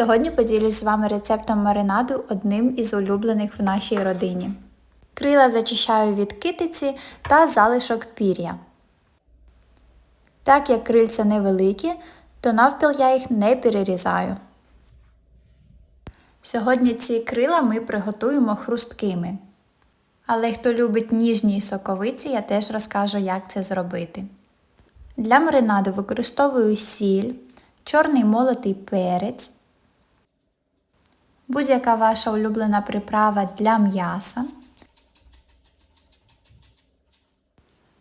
Сьогодні поділюсь з вами рецептом маринаду одним із улюблених в нашій родині. Крила зачищаю від китиці та залишок пір'я. Так як крильця невеликі, то навпіл я їх не перерізаю. Сьогодні ці крила ми приготуємо хрусткими. Але хто любить ніжні і соковиті, я теж розкажу, як це зробити. Для маринаду використовую сіль, чорний молотий перець, будь-яка ваша улюблена приправа для м'яса.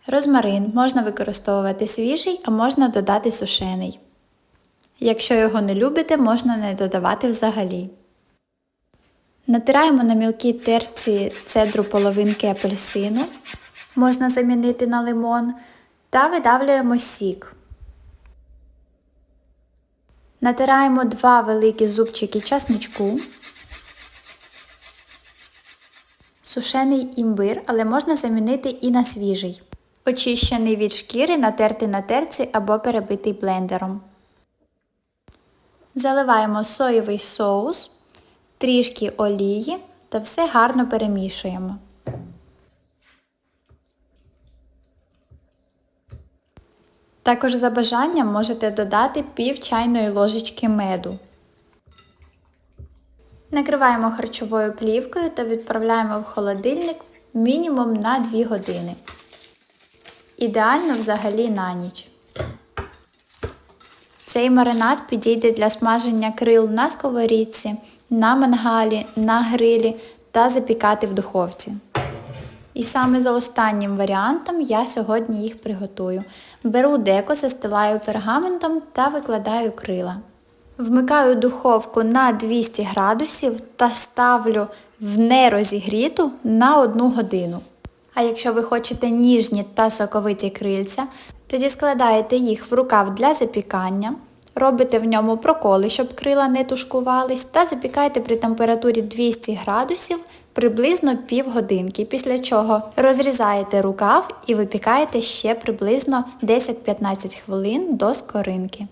Розмарин можна використовувати свіжий, а можна додати сушений. Якщо його не любите, можна не додавати взагалі. Натираємо на мілкій терці цедру половинки апельсину, можна замінити на лимон, та видавлюємо сік. Натираємо два великі зубчики часничку, сушений імбир, але можна замінити і на свіжий. Очищений від шкіри, натертий на терці або перебитий блендером. Заливаємо соєвий соус, трішки олії та все гарно перемішуємо. Також за бажанням можете додати пів чайної ложечки меду. Накриваємо харчовою плівкою та відправляємо в холодильник мінімум на 2 години. Ідеально взагалі на ніч. Цей маринад підійде для смаження крил на сковорідці, на мангалі, на грилі та запікати в духовці. І саме за останнім варіантом я сьогодні їх приготую. Беру деко, застилаю пергаментом та викладаю крила. Вмикаю духовку на 200 градусів та ставлю в нерозігріту на 1 годину. А якщо ви хочете ніжні та соковиті крильця, тоді складаєте їх в рукав для запікання, робите в ньому проколи, щоб крила не тушкувались, та запікаєте при температурі 200 градусів приблизно півгодинки, після чого розрізаєте рукав і випікаєте ще приблизно 10-15 хвилин до скоринки.